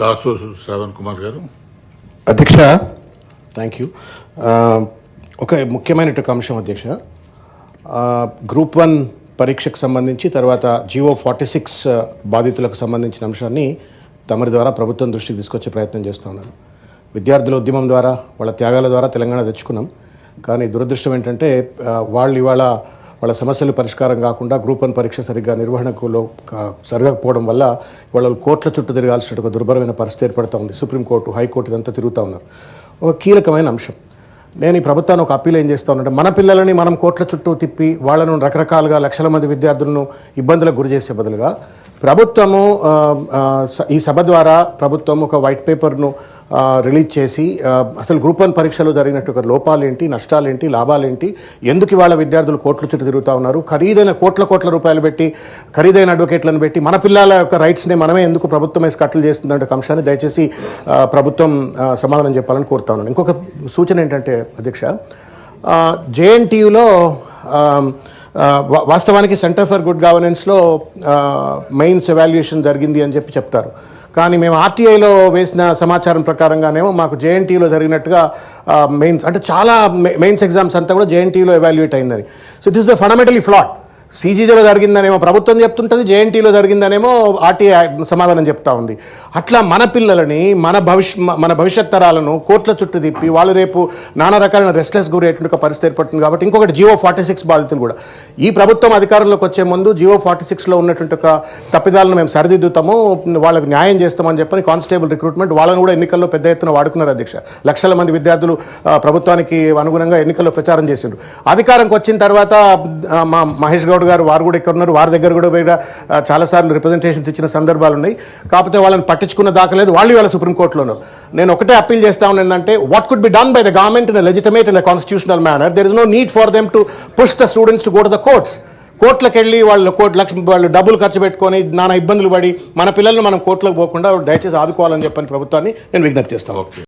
దాసు శ్రవణ్ కుమార్ గారు. అధ్యక్ష. Thank you ఒక ముఖ్యమైనటువంటి అంశం అధ్యక్ష. ఆ, గ్రూప్ వన్ పరీక్షకు సంబంధించి తర్వాత జియో ఫార్టీ సిక్స్ బాధితులకు సంబంధించిన అంశాన్ని తమరి ద్వారా ప్రభుత్వం దృష్టికి తీసుకొచ్చే ప్రయత్నం చేస్తూ ఉన్నాను. విద్యార్థుల ఉద్యమం ద్వారా వాళ్ళ త్యాగాల ద్వారా తెలంగాణ తెచ్చుకున్నాం. కానీ దురదృష్టం ఏంటంటే వాళ్ళు ఇవాళ వాళ్ళ సమస్యలు పరిష్కారం కాకుండా గ్రూప్ వన్ పరీక్ష సరిగ్గా నిర్వహణకులో జరగకపోవడం వల్ల వాళ్ళు కోర్టుల చుట్టూ తిరగాల్సిన ఒక దుర్భరమైన పరిస్థితి ఏర్పడుతూ ఉంది. సుప్రీంకోర్టు హైకోర్టు ఇదంతా తిరుగుతూ ఉన్నారు. ఒక కీలకమైన అంశం. నేను ఈ ప్రభుత్వాన్ని ఒక అప్పీల్ ఏం చేస్తా ఉన్నానంటే మన పిల్లలని మనం కోట్ల చుట్టూ తిప్పి వాళ్ళను రకరకాలుగా లక్షల మంది విద్యార్థులను ఇబ్బందులకు గురి చేసే బదులుగా ప్రభుత్వము స- ఈ సభ ద్వారా ప్రభుత్వం ఒక వైట్ పేపర్ను రిలీజ్ చేసి అసలు గ్రూప్ వన్ పరీక్షలో జరిగినట్టు లోపాలేంటి నష్టాలేంటి లాభాలేంటి? ఎందుకు ఇవాళ విద్యార్థులు కోట్ల చుట్టూ తిరుగుతూ ఉన్నారు? ఖరీదైన కోట్ల కోట్ల రూపాయలు పెట్టి ఖరీదైన అడ్వకేట్లను పెట్టి మన పిల్లల యొక్క రైట్స్ని మనమే ఎందుకు ప్రభుత్వం వేసి కట్టలు చేస్తుందంటే అంశాన్ని దయచేసి ప్రభుత్వం సమాధానం చెప్పాలని కోరుతా ఉన్నాను. ఇంకొక సూచన ఏంటంటే అధ్యక్ష జేఎన్టీయులో వాస్తవానికి సెంటర్ ఫర్ గుడ్ గవర్నెన్స్లో మెయిన్స్ ఎవాల్యుయేషన్ జరిగింది అని చెప్పి చెప్తారు. కానీ మేము ఆర్టీఐలో వేసిన సమాచారం ప్రకారంగానేమో మాకు జేఎన్టీలో జరిగినట్టుగా మెయిన్స్ అంటే చాలా మెయిన్స్ ఎగ్జామ్స్ అంతా కూడా జేఎన్టీలో ఎవాల్యుయేట్ అయిందని so this the fundamentally flat సీజీజీలో జరిగిందనేమో ప్రభుత్వం చెప్తుంటుంది జేఎన్టీలో జరిగిందనేమో ఆర్టీఐ సమాధానం చెప్తా ఉంది. అట్లా మన పిల్లలని మన భవిష్య మన భవిష్యత్ తరాలను కోర్టుల చుట్టూ తిప్పి వాళ్ళు రేపు నానా రకాలైన రెస్ట్లెస్ గురయ్యేటువంటి పరిస్థితి ఏర్పడుతుంది కాబట్టి ఇంకొకటి జియో ఫార్టీ సిక్స్ బాధితులు కూడా. ఈ ప్రభుత్వం అధికారంలోకి వచ్చే ముందు జియో ఫార్టీ సిక్స్లో ఉన్నటువంటి ఒక తప్పిదాలను మేము సరిదిద్దుతాము వాళ్ళకు న్యాయం చేస్తామని చెప్పని కానిస్టేబుల్ రిక్రూట్మెంట్ వాళ్ళని కూడా ఎన్నికల్లో పెద్ద ఎత్తున వాడుకున్నారు అధ్యక్ష. లక్షల మంది విద్యార్థులు ప్రభుత్వానికి అనుగుణంగా ఎన్నికల్లో ప్రచారం చేసిండ్రు. అధికారంకి వచ్చిన తర్వాత మా మహేష్ గౌడ్ గారు వారు కూడా ఇక్కడ ఉన్నారు. వారి దగ్గర కూడా పోయి చాలాసార్లు రిప్రజెంటేషన్స్ ఇచ్చిన సందర్భాలు ఉన్నాయి. కాకపోతే వాళ్ళని పట్టించుకున్న దాఖలేదు వాళ్ళు వాళ్ళ సుప్రీంకోర్టులో ఉన్నారు. నేను ఒకటే అప్పీల్ చేస్తా ఉన్నాను ఏంటంటే what could be done by the government in legitimate in constitutional manner there is no need for them to push the students to go to the courts కోర్టులకు వెళ్ళి వాళ్ళు కోర్టు లక్ష వాళ్ళు డబ్బులు ఖర్చు పెట్టుకొని నానా ఇబ్బందులు పడి మన పిల్లల్ని మనం కోర్టులకు పోకుండా దయచేసి ఆదుకోవాలని చెప్పని ప్రభుత్వాన్ని నేను విజ్ఞప్తి చేస్తాను ఓకే